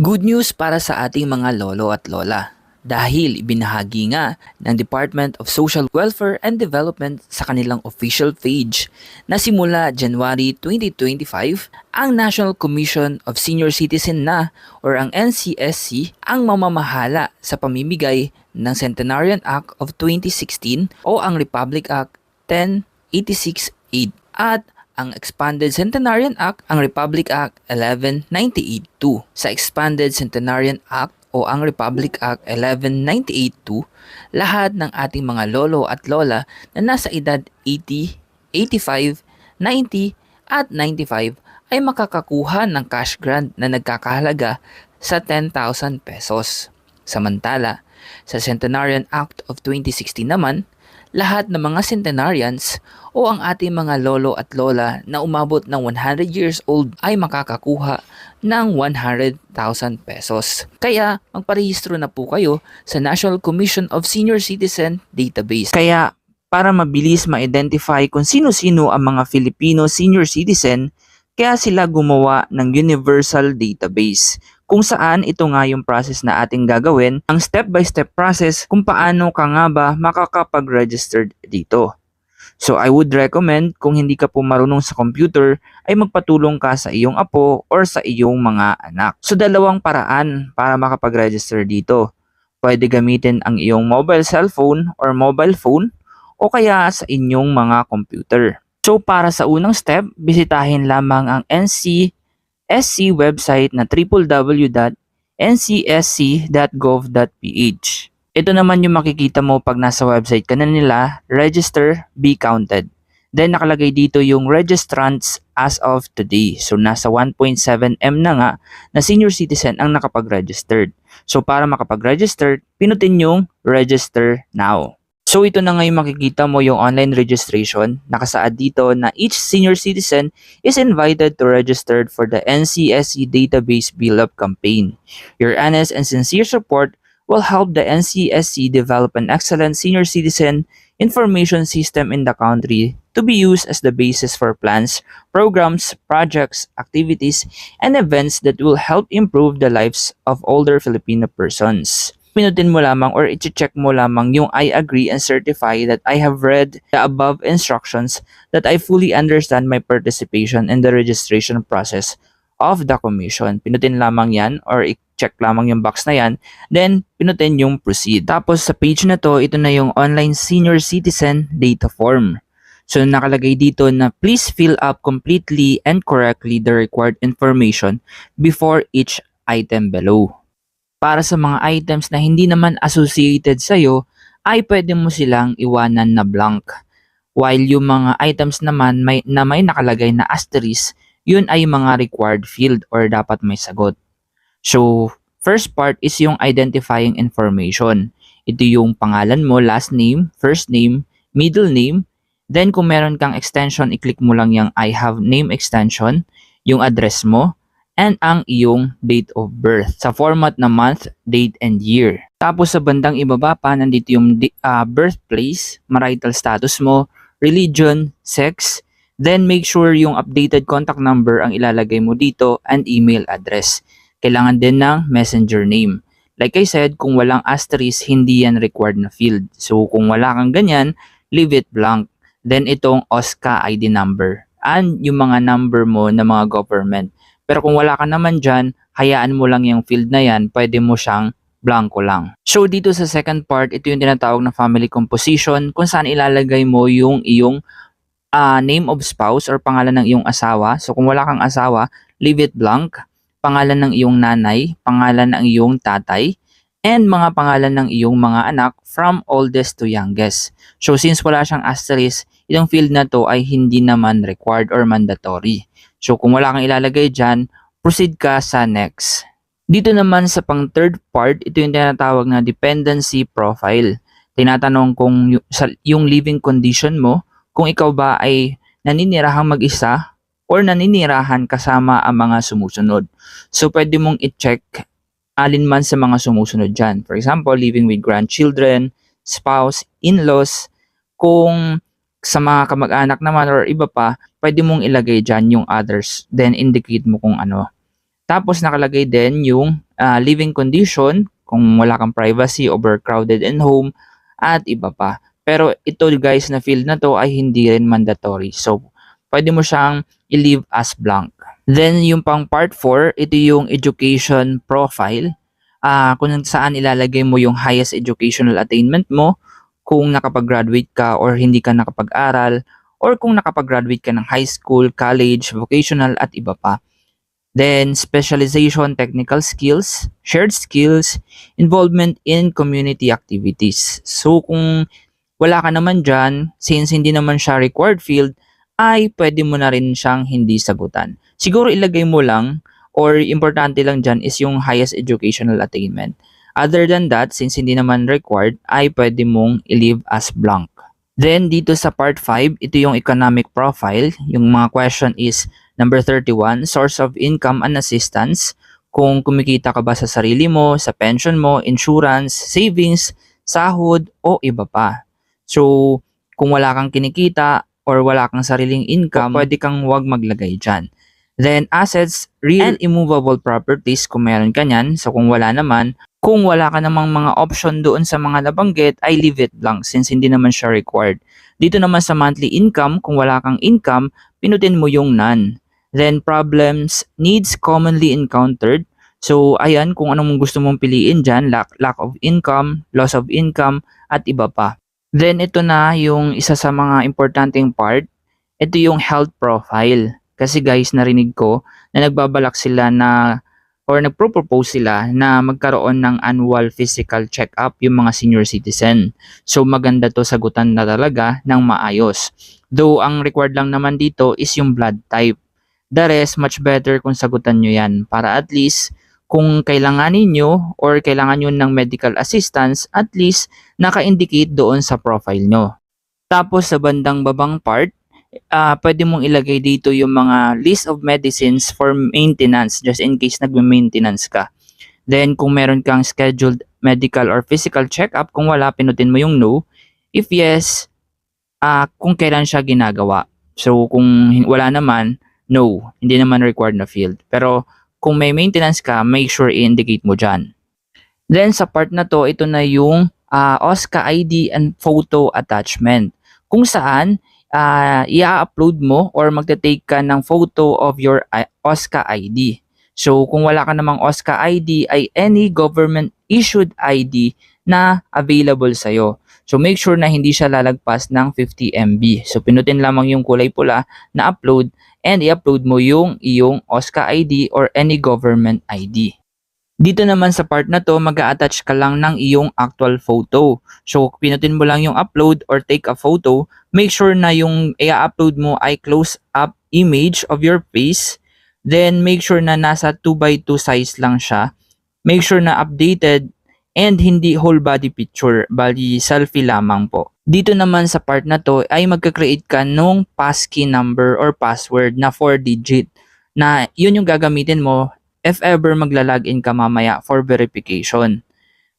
Good news para sa ating mga lolo at lola. Dahil ibinahagi nga ng Department of Social Welfare and Development sa kanilang official page na simula January 2025 ang National Commission of Senior Citizen na or ang NCSC ang mamamahala sa pamimigay ng Centenarian Act of 2016 o ang Republic Act 10868 at ang Expanded Centenarian Act, ang Republic Act 1198-2. Sa Expanded Centenarian Act o ang Republic Act 1198-2, lahat ng ating mga lolo at lola na nasa edad 80, 85, 90 at 95 ay makakakuha ng cash grant na nagkakahalaga sa 10,000 pesos. Samantala, sa Centenarian Act of 2016 naman, lahat ng mga centenarians o ang ating mga lolo at lola na umabot ng 100 years old ay makakakuha ng 100,000 pesos. Kaya magparehistro na po kayo sa National Commission of Senior Citizen Database. Kaya para mabilis ma-identify kung sino-sino ang mga Filipino senior citizen, kaya sila gumawa ng Universal Database kung saan ito nga yung process na ating gagawin, ang step-by-step process kung paano ka nga ba makakapag-register dito. So I would recommend kung hindi ka po marunong sa computer ay magpatulong ka sa iyong apo or sa iyong mga anak. So dalawang paraan para makapag-register dito. Pwede gamitin ang iyong mobile cellphone or mobile phone o kaya sa inyong mga computer. So para sa unang step, bisitahin lamang ang NCSC website na www.ncsc.gov.ph. Ito naman yung makikita mo pag nasa website ka na nila, register, be counted. Then nakalagay dito yung registrants as of today. So nasa 1.7M na nga na senior citizen ang nakapag-registered. So para makapag-register, pinutin yung register now. So ito na nga yung makikita mo yung online registration. Nakasaad dito na each senior citizen is invited to register for the NCSC Database Build Up campaign. Your honest and sincere support will help the NCSC develop an excellent senior citizen information system in the country to be used as the basis for plans, programs, projects, activities, and events that will help improve the lives of older Filipino persons. Pinutin mo lamang or i-check mo lamang yung I agree and certify that I have read the above instructions that I fully understand my participation in the registration process of the commission. Pinutin lamang yan or i-check lamang yung box na yan. Then, pinutin yung proceed. Tapos sa page na to, ito na yung online senior citizen data form. So nakalagay dito na please fill up completely and correctly the required information before each item below. Para sa mga items na hindi naman associated sa'yo, ay pwede mo silang iwanan na blank. While yung mga items naman may, na may nakalagay na asterisk, yun ay mga required field or dapat may sagot. So, first part is yung identifying information. Ito yung pangalan mo, last name, first name, middle name, then kung meron kang extension, i-click mo lang yung I have name extension, yung address mo, and ang iyong date of birth sa format na month, date, and year. Tapos sa bandang ibaba pa, nandito yung ah, birthplace, marital status mo, religion, sex, then make sure yung updated contact number ang ilalagay mo dito and email address. Kailangan din ng messenger name. Like I said, kung walang asterisk, hindi yan required na field. So kung wala kang ganyan, leave it blank. Then itong OSCA ID number and yung mga number mo na mga government. Pero kung wala ka naman dyan, hayaan mo lang yung field na yan, pwede mo siyang blanco lang. So dito sa second part, ito yung tinatawag na family composition kung saan ilalagay mo yung iyong ah, name of spouse or pangalan ng iyong asawa. So kung wala kang asawa, leave it blank. Pangalan ng iyong nanay, pangalan ng iyong tatay, and mga pangalan ng iyong mga anak from oldest to youngest. So since wala siyang asterisk, itong field na to ay hindi naman required or mandatory. So kung wala kang ilalagay dyan, proceed ka sa next. Dito naman sa pang third part, ito yung tinatawag na dependency profile. Tinatanong kung yung living condition mo, kung ikaw ba ay naninirahang mag-isa or naninirahan kasama ang mga sumusunod. So pwede mong i-check alin man sa mga sumusunod dyan. For example, living with grandchildren, spouse, in-laws, kung sa mga kamag-anak naman or iba pa, pwede mong ilagay dyan yung others, then indicate mo kung ano. Tapos nakalagay din yung ah, living condition, kung wala kang privacy, overcrowded in home, at iba pa. Pero ito guys na field na to ay hindi rin mandatory. So, pwede mo siyang i-leave as blank. Then, yung pang part 4, ito yung education profile. Ah, kung saan ilalagay mo yung highest educational attainment mo, kung nakapag-graduate ka or hindi ka nakapag-aral, or kung nakapag-graduate ka ng high school, college, vocational, at iba pa. Then, specialization, technical skills, shared skills, involvement in community activities. So, kung wala ka naman dyan, since hindi naman siya required field, ay pwede mo na rin siyang hindi sagutan. Siguro ilagay mo lang or importante lang dyan is yung highest educational attainment. Other than that, since hindi naman required, ay pwede mong i-leave as blank. Then, dito sa part 5, ito yung economic profile. Yung mga question is number 31, source of income and assistance. Kung kumikita ka ba sa sarili mo, sa pension mo, insurance, savings, sahod, o iba pa. So, kung wala kang kinikita or wala kang sariling income, pwede kang wag maglagay dyan. Then, assets, real and immovable properties kung meron ka niyan. So, kung wala naman, kung wala ka namang mga option doon sa mga nabanggit, ay leave it blank since hindi naman siya required. Dito naman sa monthly income, kung wala kang income, pinutin mo yung none. Then, problems, needs commonly encountered. So, ayan, kung anong gusto mong piliin dyan, lack, lack of income, loss of income, at iba pa. Then ito na yung isa sa mga importanteng part. Ito yung health profile. Kasi guys, narinig ko na nagbabalak sila na or nagpro-propose sila na magkaroon ng annual physical check-up yung mga senior citizen. So maganda to sagutan na talaga ng maayos. Though ang required lang naman dito is yung blood type. The rest, much better kung sagutan nyo yan para at least kung kailanganin nyo or kailangan nyo ng medical assistance, at least naka-indicate doon sa profile nyo. Tapos sa bandang babang part, uh, pwede mong ilagay dito yung mga list of medicines for maintenance just in case nagme-maintenance ka. Then kung meron kang scheduled medical or physical check-up, kung wala, pinutin mo yung no. If yes, uh, kung kailan siya ginagawa. So kung wala naman, no, hindi naman required na field. Pero kung may maintenance ka, make sure i-indicate mo dyan. Then sa part na to, ito na yung uh, OSCA ID and photo attachment. Kung saan, uh, i-upload mo or magte-take ka ng photo of your uh, OSCA ID. So kung wala ka namang OSCA ID, ay any government issued ID na available sa'yo. So make sure na hindi siya lalagpas ng 50 MB. So pinutin lamang yung kulay pula na upload and i-upload mo yung iyong OSCA ID or any government ID. Dito naman sa part na to, mag attach ka lang ng iyong actual photo. So, pinutin mo lang yung upload or take a photo. Make sure na yung i-upload mo ay close-up image of your face. Then, make sure na nasa 2x2 size lang siya. Make sure na updated and hindi whole body picture, bali selfie lamang po. Dito naman sa part na to ay magka-create ka nung passkey number or password na 4 digit na yun yung gagamitin mo if ever magla-login ka mamaya for verification.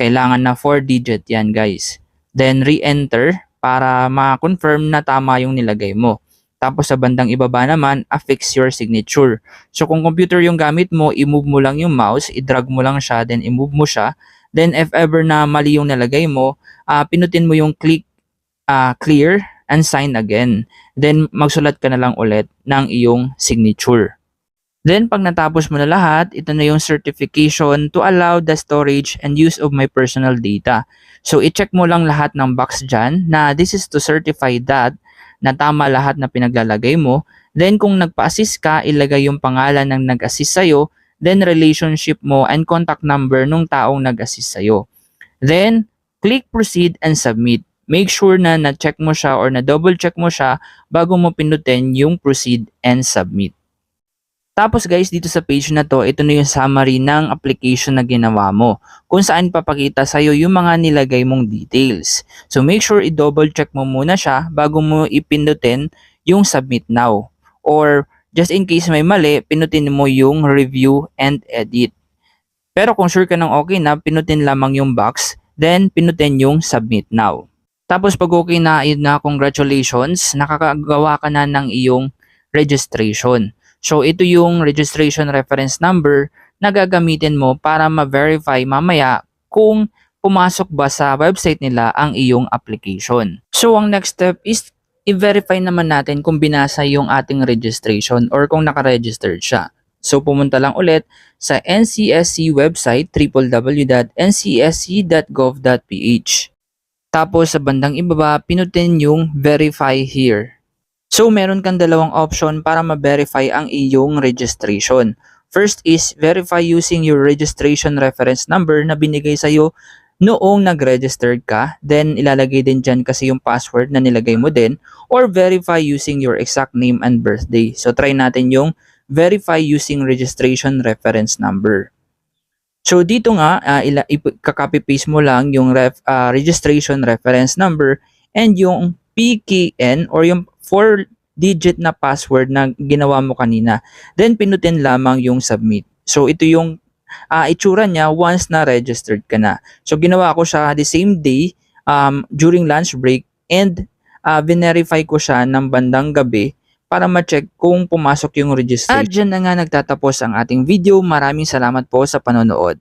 Kailangan na 4 digit yan guys. Then re-enter para ma-confirm na tama yung nilagay mo. Tapos sa bandang ibaba naman, affix your signature. So kung computer yung gamit mo, i-move mo lang yung mouse, i-drag mo lang siya, then i-move mo siya. Then if ever na mali yung nilagay mo, uh, pinutin mo yung click uh, clear and sign again. Then magsulat ka na lang ulit ng iyong signature. Then pag natapos mo na lahat, ito na yung certification to allow the storage and use of my personal data. So i-check mo lang lahat ng box dyan na this is to certify that na tama lahat na pinaglalagay mo. Then kung nagpa-assist ka, ilagay yung pangalan ng nag-assist sa'yo, then relationship mo and contact number nung taong nag-assist sa'yo. Then, click proceed and submit make sure na na-check mo siya or na-double check mo siya bago mo pinutin yung proceed and submit. Tapos guys, dito sa page na to, ito na yung summary ng application na ginawa mo. Kung saan papakita sa'yo yung mga nilagay mong details. So make sure i-double check mo muna siya bago mo ipindutin yung submit now. Or just in case may mali, pinutin mo yung review and edit. Pero kung sure ka ng okay na, pinutin lamang yung box, then pinutin yung submit now. Tapos pag okay na, yun na, congratulations, nakakagawa ka na ng iyong registration. So ito yung registration reference number na gagamitin mo para ma-verify mamaya kung pumasok ba sa website nila ang iyong application. So ang next step is i-verify naman natin kung binasa yung ating registration or kung nakaregistered siya. So pumunta lang ulit sa NCSC website www.ncsc.gov.ph. Tapos sa bandang ibaba, pinutin yung verify here. So meron kang dalawang option para ma-verify ang iyong registration. First is verify using your registration reference number na binigay sa'yo noong nag-registered ka. Then ilalagay din dyan kasi yung password na nilagay mo din. Or verify using your exact name and birthday. So try natin yung verify using registration reference number. So dito nga, uh, ila, copy paste mo lang yung ref, ah, registration reference number and yung PKN or yung 4 digit na password na ginawa mo kanina. Then pinutin lamang yung submit. So ito yung ah, itsura niya once na registered ka na. So ginawa ko siya the same day um, during lunch break and uh, verify ko siya ng bandang gabi para ma-check kung pumasok yung registration. At dyan na nga nagtatapos ang ating video. Maraming salamat po sa panonood.